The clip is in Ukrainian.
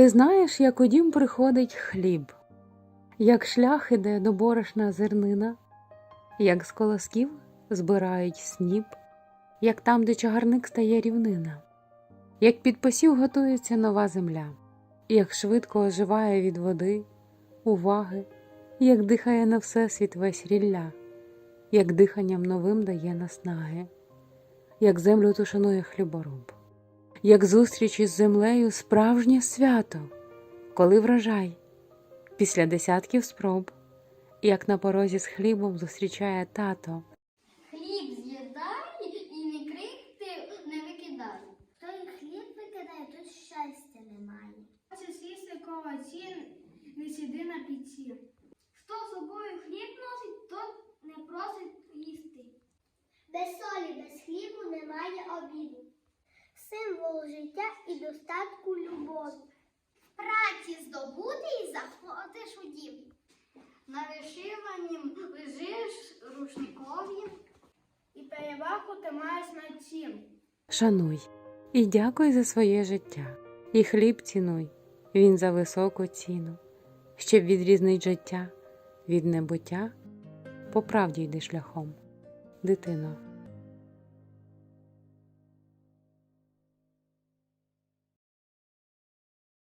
Ти знаєш, як у дім приходить хліб, як шлях іде до борошна зернина, як з колосків збирають сніп, як там, де чагарник стає рівнина, як під посів готується нова земля, як швидко оживає від води, уваги, як дихає на всесвіт весь рілля, як диханням новим дає наснаги, як землю ту шанує хлібороб як зустріч із землею справжнє свято, коли врожай після десятків спроб, як на порозі з хлібом зустрічає тато. Хліб з'їдай і не крихти не викидай. Той хліб викидає, тут щастя немає. Хоче сісти коло цін, не сіди на піці. Хто собою хліб носить, тот не просить їсти. Без солі, без хлібу немає обіду. Символ життя і достатку любові. Праці здобути і заходиш у дім. На вишиванім лежиш рушникові. І перевагу ти маєш над цим. Шануй і дякуй за своє життя, і хліб цінуй, він за високу ціну, щоб відрізнить життя від небуття, по правді йди шляхом, дитино.